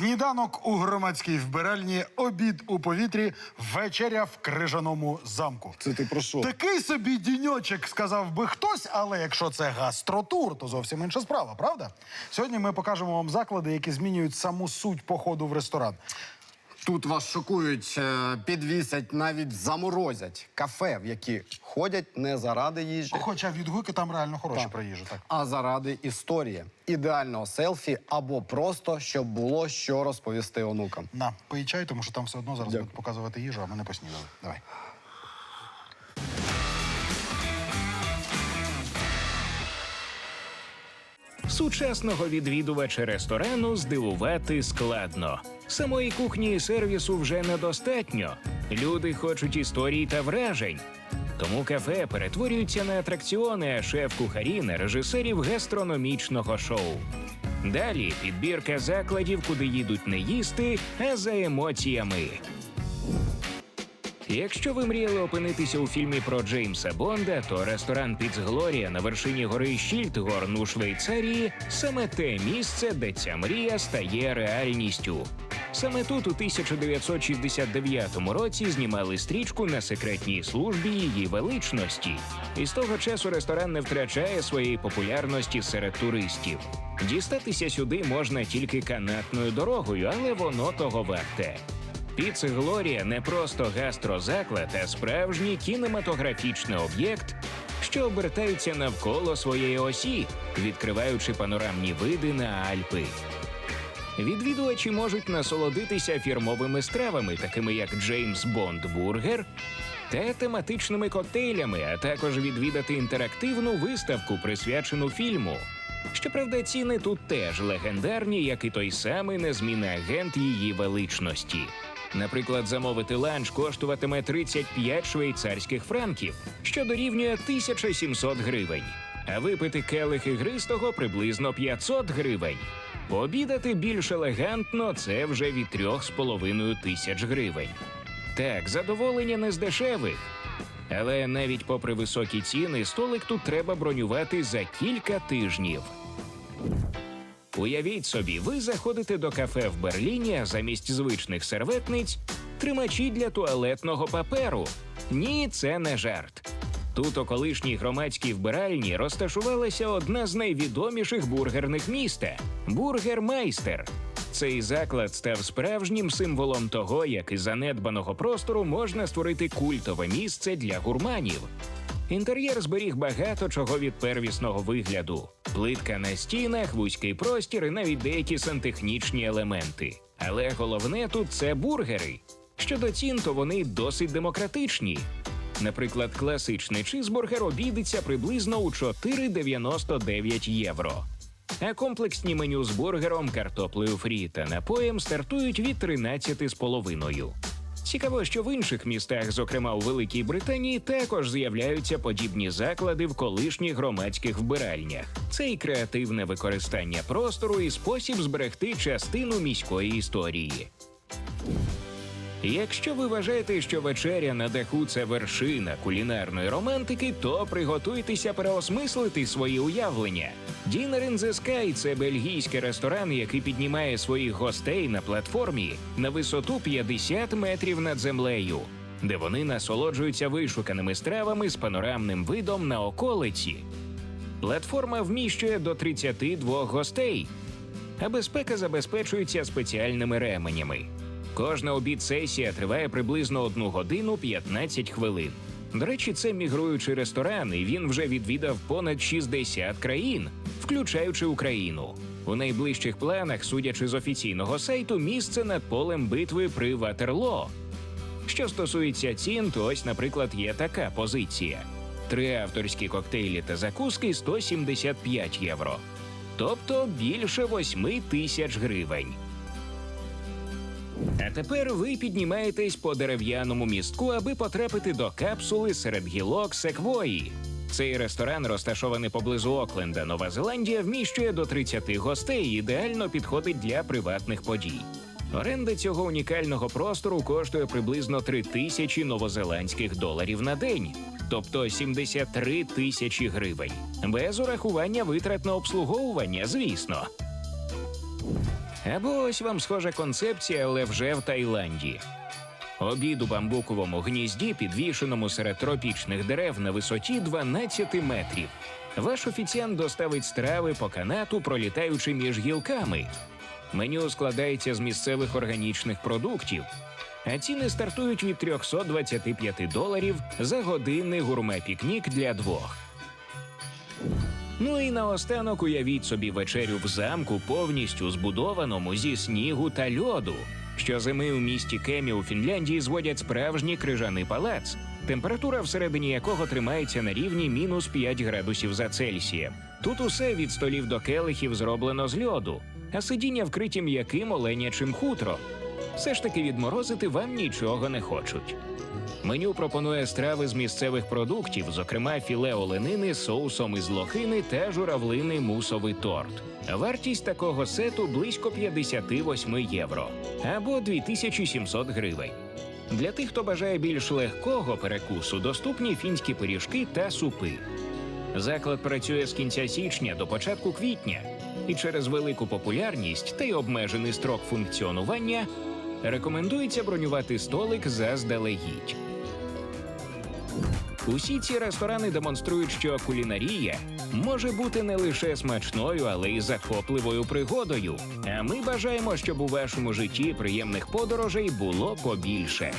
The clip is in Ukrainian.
Сніданок у громадській вбиральні, обід у повітрі, вечеря в крижаному замку. Це ти про що? Такий собі діньочок, сказав би хтось, але якщо це гастротур, то зовсім інша справа, правда? Сьогодні ми покажемо вам заклади, які змінюють саму суть походу в ресторан. Тут вас шокують, е, підвісять, навіть заморозять кафе, в які ходять не заради їжі, Хоча відгуки там реально хороші Так. про їжу. Так. а заради історії, ідеального селфі або просто щоб було що розповісти онукам. На, пий чай, тому що там все одно зараз Дякую. будуть показувати їжу, а ми не поснідали. Давай. Сучасного відвідувача ресторану здивувати складно. Самої кухні і сервісу вже недостатньо. Люди хочуть історій та вражень. Тому кафе перетворюються на атракціони, а шеф-кухарі на режисерів гастрономічного шоу. Далі підбірка закладів, куди їдуть не їсти, а за емоціями. Якщо ви мріяли опинитися у фільмі про Джеймса Бонда, то ресторан Піц Глорія на вершині гори Щільтгорн у Швейцарії саме те місце, де ця мрія стає реальністю. Саме тут у 1969 році знімали стрічку на секретній службі її величності, і з того часу ресторан не втрачає своєї популярності серед туристів. Дістатися сюди можна тільки канатною дорогою, але воно того варте. Піци Глорія не просто гастрозаклад, а справжній кінематографічний об'єкт, що обертається навколо своєї осі, відкриваючи панорамні види на Альпи. Відвідувачі можуть насолодитися фірмовими стравами, такими як Джеймс Бонд Бургер, та тематичними коктейлями, а також відвідати інтерактивну виставку, присвячену фільму. Щоправда, ціни тут теж легендарні, як і той самий незмінний агент її величності. Наприклад, замовити ланч коштуватиме 35 швейцарських франків, що дорівнює 1700 гривень. А випити келих ігристого приблизно 500 гривень. Пообідати більш елегантно це вже від 3,5 тисяч гривень. Так, задоволення не з дешевих. Але навіть попри високі ціни, столик тут треба бронювати за кілька тижнів. Уявіть собі, ви заходите до кафе в Берліні, а замість звичних серветниць тримачі для туалетного паперу. Ні, це не жарт. Тут у колишній громадській вбиральні розташувалася одна з найвідоміших бургерних міста бургермайстер. Цей заклад став справжнім символом того, як із занедбаного простору можна створити культове місце для гурманів. Інтер'єр зберіг багато чого від первісного вигляду: плитка на стінах, вузький простір і навіть деякі сантехнічні елементи. Але головне тут це бургери. Щодо цін, то вони досить демократичні. Наприклад, класичний чизбургер обійдеться приблизно у 4,99 євро. А комплексні меню з бургером, картоплею фрі та напоєм стартують від 13,5. Цікаво, що в інших містах, зокрема у Великій Британії, також з'являються подібні заклади в колишніх громадських вбиральнях. Це і креативне використання простору, і спосіб зберегти частину міської історії. Якщо ви вважаєте, що вечеря на даху це вершина кулінарної романтики, то приготуйтеся переосмислити свої уявлення. Dinner in the Sky – це бельгійський ресторан, який піднімає своїх гостей на платформі на висоту 50 метрів над землею, де вони насолоджуються вишуканими стравами з панорамним видом на околиці. Платформа вміщує до 32 гостей, а безпека забезпечується спеціальними ременями. Кожна обід-сесія триває приблизно 1 годину 15 хвилин. До речі, це мігруючий ресторан, і він вже відвідав понад 60 країн, включаючи Україну. У найближчих планах, судячи з офіційного сайту, місце над полем битви при Ватерло. Що стосується цін, то ось, наприклад, є така позиція: три авторські коктейлі та закуски 175 євро, тобто більше 8 тисяч гривень. А тепер ви піднімаєтесь по дерев'яному містку, аби потрапити до капсули серед гілок секвої. Цей ресторан, розташований поблизу Окленда, Нова Зеландія, вміщує до 30 гостей і ідеально підходить для приватних подій. Оренда цього унікального простору коштує приблизно 3 тисячі новозеландських доларів на день, тобто 73 тисячі гривень, без урахування витрат на обслуговування, звісно. Або ось вам схожа концепція, але вже в Таїланді. Обід у бамбуковому гнізді, підвішеному серед тропічних дерев на висоті 12 метрів. Ваш офіціант доставить страви по канату, пролітаючи між гілками. Меню складається з місцевих органічних продуктів, а ціни стартують від 325 доларів за годинний гурме-пікнік для двох. Ну і наостанок уявіть собі вечерю в замку, повністю збудованому зі снігу та льоду. Щозими у місті Кемі у Фінляндії зводять справжній крижаний палац, температура всередині якого тримається на рівні мінус 5 градусів за Цельсієм. Тут усе від столів до келихів зроблено з льоду, а сидіння вкриті м'яким оленячим хутром. Все ж таки відморозити вам нічого не хочуть. Меню пропонує страви з місцевих продуктів, зокрема філе оленини соусом із лохини та журавлиний мусовий торт. Вартість такого сету близько 58 євро або 2700 гривень. Для тих, хто бажає більш легкого перекусу, доступні фінські пиріжки та супи. Заклад працює з кінця січня до початку квітня, і через велику популярність та й обмежений строк функціонування рекомендується бронювати столик заздалегідь. Усі ці ресторани демонструють, що кулінарія може бути не лише смачною, але й захопливою пригодою. А ми бажаємо, щоб у вашому житті приємних подорожей було побільше.